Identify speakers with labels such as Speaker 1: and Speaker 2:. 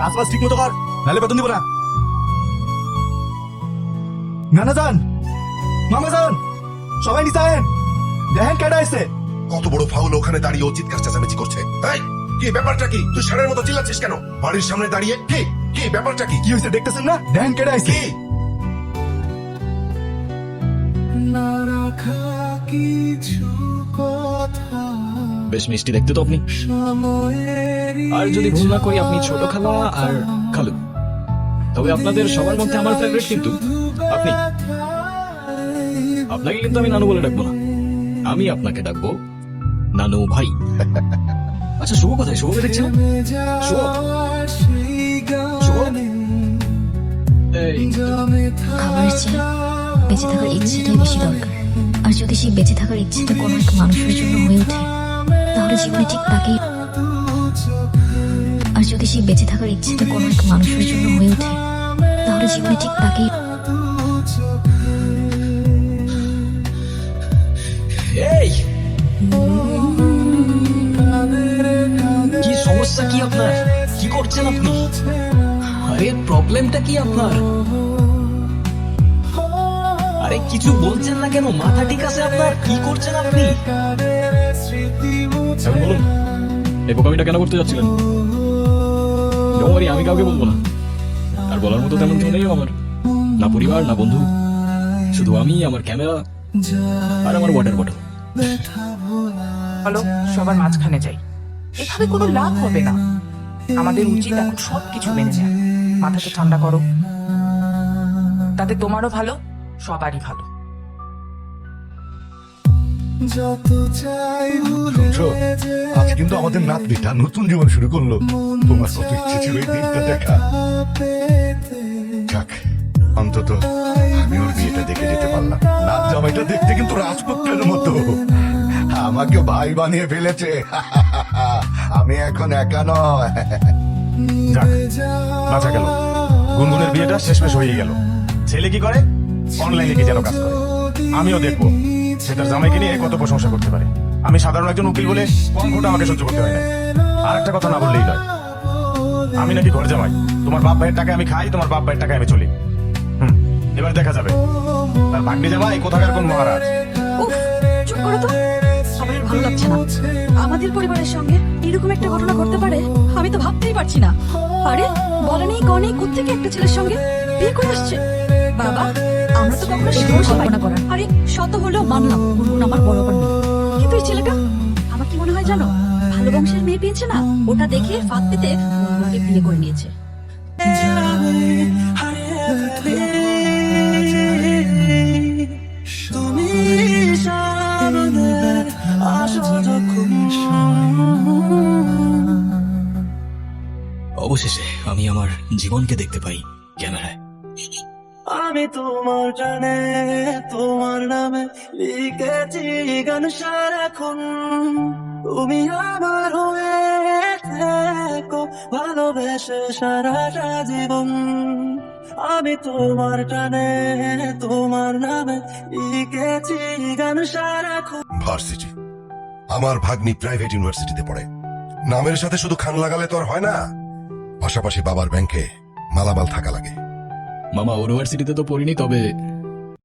Speaker 1: কাজ বাজ ঠিক মতো কর। নাহলে বেতন দিব না। নানা যান মামা যান সবাই নিচে আয়েন। দেখেন কেডা এসে
Speaker 2: কত বড় ফাউল ওখানে দাঁড়িয়ে চিৎকার চেঁচামেচি করছে। এই কি ব্যাপারটা কি? তুই ষাঁড়ের মতো চিল্লাচ্ছিস কেন? বাড়ির সামনে দাঁড়িয়ে? কি? কি ব্যাপারটা কি?
Speaker 1: কি হয়েছে দেখতেছেন না? দেখেন কেডা এসে
Speaker 2: কি?
Speaker 3: বেশ মিষ্টি দেখতে তো আপনি। আর যদি ভুল না করি, আপনি ছোট খালা আর খালু। তবে আপনাদের সবার মধ্যে আমার ফেভারিট কিন্তু আপনি। আপনাকে কিন্তু আমি নানু বলে ডাকবো না। আমি আপনাকে ডাকবো নানু ভাই। আচ্ছা শুভ কোথায়? শুভকে দেখছেন শুভ।
Speaker 4: চেয়ে বেঁচে থাকার ইচ্ছেটাই বেশি দরকার। আর যদি সেই বেঁচে থাকার ইচ্ছেটা কোনো এক মানুষের জন্য হয়ে ওঠে, তাহলে জীবনে ঠিক তাকেই আর যদি সেই বেঁচে থাকার ইচ্ছেটা কোনো এক মানুষের জন্য হয়ে ওঠে তাহলে জীবনে ঠিক তাকেই
Speaker 3: এই! কি সমস্যা কি আপনার? কি করছেন আপনি? আরে প্রবলেমটা কি আপনার? আরে কিছু বলছেন না কেন? মাথা ঠিক আছে আপনার? কি করছেন আপনি? বলুন এই বোকামিটা কেন করতে যাচ্ছিলেন? ডোমারি আমি কাউকে বলব না। আর বলার মতো তেমন কেউ নেই আমার। না পরিবার, না বন্ধু। শুধু আমি, আমার ক্যামেরা আর আমার ওয়াটার বটল
Speaker 5: চলো সবার মাঝখানে যাই। এভাবে কোনো লাভ হবে না। আমাদের উচিত এখন সবকিছু মেনে নেওয়া। মাথাটা ঠান্ডা করো। তাতে তোমারও ভালো, সবারই ভালো।
Speaker 6: আজ কিন্তু আমাদের নাতনিটা নতুন জীবন শুরু করল। তোমার কত ইচ্ছে ছিল এই দিনটা দেখা। যাক অন্তত আমি ওর বিয়েটা দেখে যেতে পারলাম। নাচ জামাইটা দেখতে কিন্তু রাজপুত্রের মতো। আমাকে ভাই বানিয়ে ফেলেছে। আমি এখন একা নয়।
Speaker 1: যাক বাঁচা গেল। গুনগুনের বিয়েটা শেষমেশ হয়ে গেল। ছেলে কি করে? অনলাইনে কি যেন কাজ করে। আমিও দেখব। সেটার জামাইকে নিয়ে কত প্রশংসা করতে পারে? আমি সাধারণ একজন উকিল বলে কম আমাকে সহ্য করতে হয় না। আর একটা কথা না বললেই নয়। আমি নাকি ঘর জামাই। তোমার বাপ ভাইয়ের টাকায় আমি খাই, তোমার বাপ ভাইয়ের টাকায় আমি চলি। হুম, এবার দেখা যাবে। তার ভাগ্নে জামাই কোথাকার কোন মহারাজ?
Speaker 7: আমাদের পরিবারের সঙ্গে এরকম একটা ঘটনা ঘটতে পারে, আমি তো ভাবতেই পারছি না। আরে বলেনি কনে কোথেকে একটা ছেলের সঙ্গে বিয়ে করে আসছে? বাবা আমরা তো কখনো সাহস কল্পনা করার। আরে শত হলেও মানলাম আমার বড় বোন কিন্তু এই ছেলেটা আমার কি মনে হয় জানো? ভালো বংশের মেয়ে পেয়েছে না? ওটা দেখে ফাঁদ পেতে বিয়ে করে নিয়েছে।
Speaker 3: অবশেষে আমি আমার জীবনকে দেখতে পাই ক্যামেরায়।
Speaker 8: আমি তোমার জানে তোমার নামে লিখেছি গান সারাক্ষণ। তুমি আমার হয়ে থেকো, ভালোবেসে সারাটা জীবন। আমি তোমার টানে তোমার নামে লিখেছি গান সারাক্ষণ।
Speaker 2: ভার্সিটি। আমার ভাগ্নি প্রাইভেট ইউনিভার্সিটিতে পড়ে। নামের সাথে শুধু খান লাগালে তো আর হয় না। পাশাপাশি বাবার ব্যাংকে মালামাল থাকা লাগে।
Speaker 3: মামা ইউনিভার্সিটিতে তো পড়িনি তবে